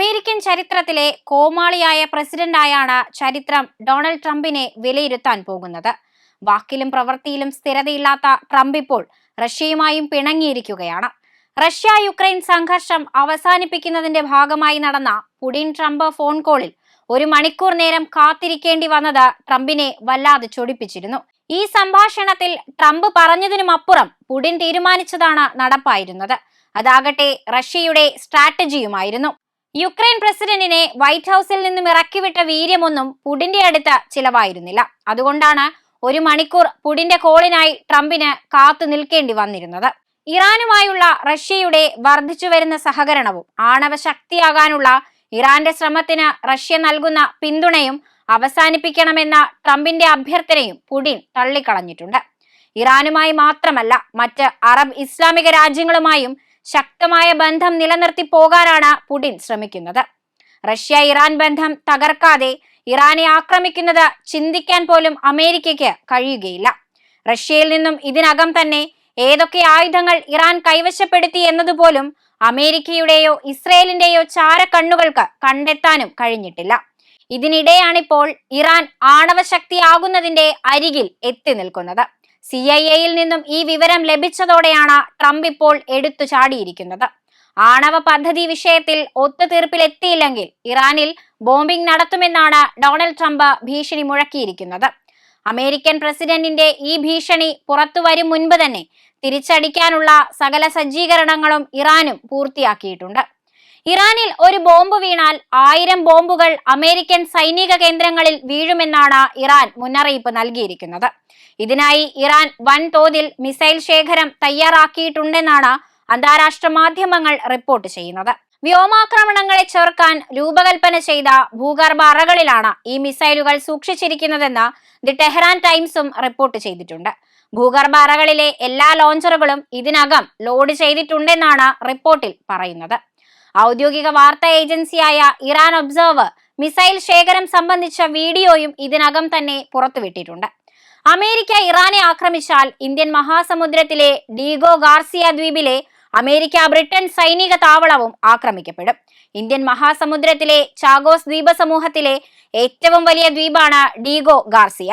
American ചരിത്രത്തിലെ കോമാളിയായ പ്രസിഡന്റായാണ് ചരിത്രം Donald ട്രംപിനെ വിലയിരുത്താൻ പോകുന്നത്. വാക്കിലും പ്രവൃത്തിയിലും സ്ഥിരതയില്ലാത്ത ട്രംപ് ഇപ്പോൾ റഷ്യയുമായും പിണങ്ങിയിരിക്കുകയാണ്. റഷ്യ യുക്രൈൻ സംഘർഷം അവസാനിപ്പിക്കുന്നതിന്റെ ഭാഗമായി നടന്ന പുടിൻ ട്രംപ് ഫോൺ കോളിൽ ഒരു മണിക്കൂർ നേരം കാത്തിരിക്കേണ്ടി വന്നത് ട്രംപിനെ വല്ലാതെ ചൊടിപ്പിച്ചിരുന്നു. ഈ സംഭാഷണത്തിൽ ട്രംപ് പറഞ്ഞതിനുമപ്പുറം പുടിൻ തീരുമാനിച്ചതാണ് നടപ്പായിരുന്നത്. അതാകട്ടെ റഷ്യയുടെ സ്ട്രാറ്റജിയുമായിരുന്നു. യുക്രൈൻ പ്രസിഡന്റിനെ വൈറ്റ് ഹൗസിൽ നിന്നും ഇറക്കിവിട്ട വീര്യമൊന്നും പുടിന്റെ അടുത്ത് ചിലവായിരുന്നില്ല. അതുകൊണ്ടാണ് ഒരു മണിക്കൂർ പുടിന്റെ കോളിനായി ട്രംപിന് കാത്തു നിൽക്കേണ്ടി വന്നിരുന്നത്. ഇറാനുമായുള്ള റഷ്യയുടെ വർദ്ധിച്ചു വരുന്ന സഹകരണവും ആണവ ശക്തിയാകാനുള്ള ഇറാന്റെ ശ്രമത്തിന് റഷ്യ നൽകുന്ന പിന്തുണയും അവസാനിപ്പിക്കണമെന്ന ട്രംപിന്റെ അഭ്യർത്ഥനയും പുടിൻ തള്ളിക്കളഞ്ഞിട്ടുണ്ട്. ഇറാനുമായി മാത്രമല്ല മറ്റ് അറബ് ഇസ്ലാമിക രാജ്യങ്ങളുമായും ശക്തമായ ബന്ധം നിലനിർത്തി പോകാനാണ് പുടിൻ ശ്രമിക്കുന്നത്. റഷ്യ ഇറാൻ ബന്ധം തകർക്കാതെ ഇറാനെ ആക്രമിക്കുന്നത് ചിന്തിക്കാൻ പോലും അമേരിക്കയ്ക്ക് കഴിയുകയില്ല. റഷ്യയിൽ നിന്നും ഇതിനകം തന്നെ ഏതൊക്കെ ആയുധങ്ങൾ ഇറാൻ കൈവശപ്പെടുത്തി എന്നതുപോലും അമേരിക്കയുടെയോ ഇസ്രയേലിന്റെയോ ചാരക്കണ്ണുകൾക്ക് കണ്ടെത്താനും കഴിഞ്ഞിട്ടില്ല. ഇതിനിടെയാണിപ്പോൾ ഇറാൻ ആണവശക്തിയാകുന്നതിന്റെ അരികിൽ എത്തി നിൽക്കുന്നത്. സി ഐ എയിൽ നിന്നും ഈ വിവരം ലഭിച്ചതോടെയാണ് ട്രംപ് ഇപ്പോൾ എടുത്തു ചാടിയിരിക്കുന്നത്. ആണവ പദ്ധതി വിഷയത്തിൽ ഒത്തുതീർപ്പിലെത്തിയില്ലെങ്കിൽ ഇറാനിൽ ബോംബിംഗ് നടത്തുമെന്നാണ് ഡൊണാൾഡ് ട്രംപ് ഭീഷണി മുഴക്കിയിരിക്കുന്നത്. അമേരിക്കൻ പ്രസിഡന്റിന്റെ ഈ ഭീഷണി പുറത്തു വരും മുൻപ് തന്നെ തിരിച്ചടിക്കാനുള്ള സകല സജ്ജീകരണങ്ങളും ഇറാനും പൂർത്തിയാക്കിയിട്ടുണ്ട്. ഇറാനിൽ ഒരു ബോംബ് വീണാൽ ആയിരം ബോംബുകൾ അമേരിക്കൻ സൈനിക കേന്ദ്രങ്ങളിൽ വീഴുമെന്നാണ് ഇറാൻ മുന്നറിയിപ്പ് നൽകിയിരിക്കുന്നത്. ഇതിനായി ഇറാൻ വൻതോതിൽ മിസൈൽ ശേഖരം തയ്യാറാക്കിയിട്ടുണ്ടെന്നാണ് അന്താരാഷ്ട്ര മാധ്യമങ്ങൾ റിപ്പോർട്ട് ചെയ്യുന്നത്. വ്യോമാക്രമണങ്ങളെ ചെറുക്കാൻ രൂപകൽപ്പന ചെയ്ത ഭൂഗർഭ അറകളിലാണ് ഈ മിസൈലുകൾ സൂക്ഷിച്ചിരിക്കുന്നതെന്ന് ദി ടെഹ്റാൻ ടൈംസും റിപ്പോർട്ട് ചെയ്തിട്ടുണ്ട്. ഭൂഗർഭ അറകളിലെ എല്ലാ ലോഞ്ചറുകളും ഇതിനകം ലോഡ് ചെയ്തിട്ടുണ്ടെന്നാണ് റിപ്പോർട്ടിൽ പറയുന്നത്. ഔദ്യോഗിക വാർത്താ ഏജൻസിയായ ഇറാൻ ഒബ്സർവർ മിസൈൽ ശേഖരം സംബന്ധിച്ച വീഡിയോയും ഇതിനകം തന്നെ പുറത്തുവിട്ടിട്ടുണ്ട്. അമേരിക്ക ഇറാനെ ആക്രമിച്ചാൽ ഇന്ത്യൻ മഹാസമുദ്രത്തിലെ ഡീഗോ ഗാർസിയ ദ്വീപിലെ അമേരിക്ക ബ്രിട്ടൻ സൈനിക താവളവും ആക്രമിക്കപ്പെടും. ഇന്ത്യൻ മഹാസമുദ്രത്തിലെ ചാഗോസ് ദ്വീപ സമൂഹത്തിലെ ഏറ്റവും വലിയ ദ്വീപാണ് ഡീഗോ ഗാർസിയ.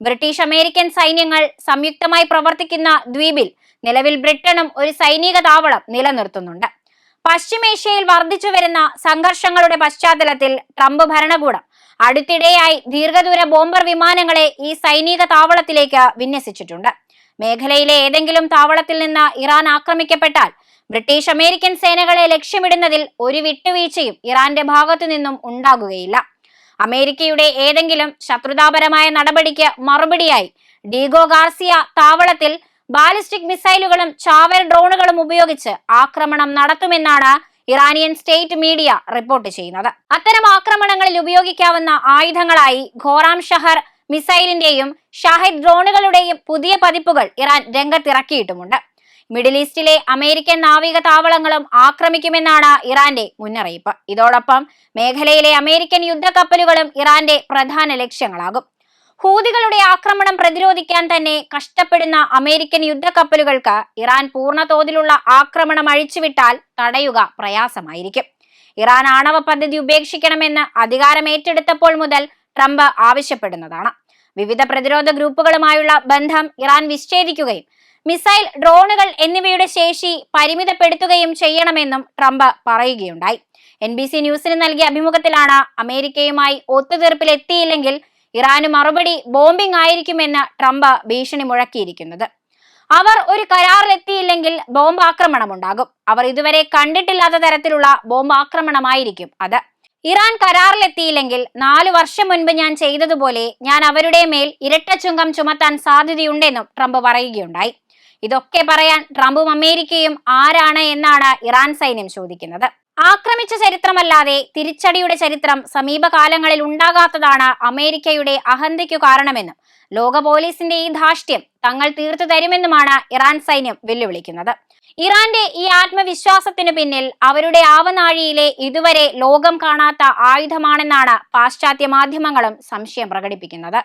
ബ്രിട്ടീഷ് അമേരിക്കൻ സൈന്യങ്ങൾ സംയുക്തമായി പ്രവർത്തിക്കുന്ന ദ്വീപിൽ നിലവിൽ ബ്രിട്ടനും ഒരു സൈനിക താവളം നിലനിർത്തുന്നുണ്ട്. പശ്ചിമേഷ്യയിൽ വർദ്ധിച്ചു വരുന്ന സംഘർഷങ്ങളുടെ പശ്ചാത്തലത്തിൽ ട്രംപ് ഭരണകൂടം അടുത്തിടെയായി ദീർഘദൂര ബോംബർ വിമാനങ്ങളെ ഈ സൈനിക താവളത്തിലേക്ക് വിന്യസിച്ചിട്ടുണ്ട്. മേഖലയിലെ ഏതെങ്കിലും താവളത്തിൽ നിന്ന് ഇറാൻ ആക്രമിക്കപ്പെട്ടാൽ ബ്രിട്ടീഷ് അമേരിക്കൻ സേനകളെ ലക്ഷ്യമിടുന്നതിൽ ഒരു വിട്ടുവീഴ്ചയും ഇറാന്റെ ഭാഗത്തു നിന്നും ഉണ്ടാകുകയില്ല. അമേരിക്കയുടെ ഏതെങ്കിലും ശത്രുതാപരമായ നടപടിക്ക് മറുപടിയായി ഡീഗോ ഗാർസിയ താവളത്തിൽ ബാലിസ്റ്റിക് മിസൈലുകളും ചാവർ ഡ്രോണുകളും ഉപയോഗിച്ച് ആക്രമണം നടത്തുമെന്നാണ് ഇറാനിയൻ സ്റ്റേറ്റ് മീഡിയ റിപ്പോർട്ട് ചെയ്യുന്നത്. അത്തരം ആക്രമണങ്ങളിൽ ഉപയോഗിക്കാവുന്ന ആയുധങ്ങളായി ഖോറാം ഷഹർ മിസൈലിന്റെയും ഷാഹിദ് ഡ്രോണുകളുടെയും പുതിയ പതിപ്പുകൾ ഇറാൻ രംഗത്തിറക്കിയിട്ടുമുണ്ട്. മിഡിൽ ഈസ്റ്റിലെ അമേരിക്കൻ നാവിക താവളങ്ങളും ആക്രമിക്കുമെന്നാണ് ഇറാന്റെ മുന്നറിയിപ്പ്. ഇതോടൊപ്പം മേഖലയിലെ അമേരിക്കൻ യുദ്ധക്കപ്പലുകളും ഇറാന്റെ പ്രധാന ലക്ഷ്യങ്ങളാകും. ഹൂതികളുടെ ആക്രമണം പ്രതിരോധിക്കാൻ തന്നെ കഷ്ടപ്പെടുന്ന അമേരിക്കൻ യുദ്ധക്കപ്പലുകൾക്ക് ഇറാൻ പൂർണ തോതിലുള്ള ആക്രമണം അഴിച്ചുവിട്ടാൽ തടയുക പ്രയാസമായിരിക്കും. ഇറാൻ ആണവ പദ്ധതി ഉപേക്ഷിക്കണമെന്ന് അധികാരം ഏറ്റെടുത്തപ്പോൾ മുതൽ ട്രംപ് ആവശ്യപ്പെടുന്നതാണ്. വിവിധ പ്രതിരോധ ഗ്രൂപ്പുകളുമായുള്ള ബന്ധം ഇറാൻ വിച്ഛേദിക്കുകയും മിസൈൽ ഡ്രോണുകൾ എന്നിവയുടെ ശേഷി പരിമിതപ്പെടുത്തുകയും ചെയ്യണമെന്നും ട്രംപ് പറയുകയുണ്ടായി. എൻ ബി സി ന്യൂസിന് നൽകിയ അഭിമുഖത്തിലാണ് അമേരിക്കയുമായി ഒത്തുതീർപ്പിലെത്തിയില്ലെങ്കിൽ ഇറാന് മറുപടി ബോംബിംഗ് ആയിരിക്കുമെന്ന് ട്രംപ് ഭീഷണി മുഴക്കിയിരിക്കുന്നത്. അവർ ഒരു കരാറിലെത്തിയില്ലെങ്കിൽ ബോംബ് ആക്രമണം ഉണ്ടാകും അവർ ഇതുവരെ കണ്ടിട്ടില്ലാത്ത തരത്തിലുള്ള ബോംബ് ആക്രമണമായിരിക്കും അത്. ഇറാൻ കരാറിലെത്തിയില്ലെങ്കിൽ നാലു വർഷം മുൻപ് ഞാൻ ചെയ്തതുപോലെ ഞാൻ അവരുടെ മേൽ ഇരട്ട ചുങ്കം ചുമത്താൻ സാധ്യതയുണ്ടെന്നും ട്രംപ് പറയുകയുണ്ടായി. ഇതൊക്കെ പറയാൻ ട്രംപും അമേരിക്കയും ആരാണ് എന്നാണ് ഇറാൻ സൈന്യം ചോദിക്കുന്നത്. ആക്രമിച്ച ചരിത്രമല്ലാതെ തിരിച്ചടിയുടെ ചരിത്രം സമീപകാലങ്ങളിൽ ഉണ്ടാകാത്തതാണ് അമേരിക്കയുടെ അഹന്തയ്ക്കു കാരണമെന്നും ലോക പോലീസിന്റെ ഈ ധാഷ്ട്യം തങ്ങൾ തീർത്തു തരുമെന്നുമാണ് ഇറാൻ സൈന്യം വെല്ലുവിളിക്കുന്നത്. ഇറാന്റെ ഈ ആത്മവിശ്വാസത്തിനു പിന്നിൽ അവരുടെ ആവനാഴിയിലെ ഇതുവരെ ലോകം കാണാത്ത ആയുധമാണെന്നാണ് പാശ്ചാത്യ മാധ്യമങ്ങളും സംശയം പ്രകടിപ്പിക്കുന്നത്.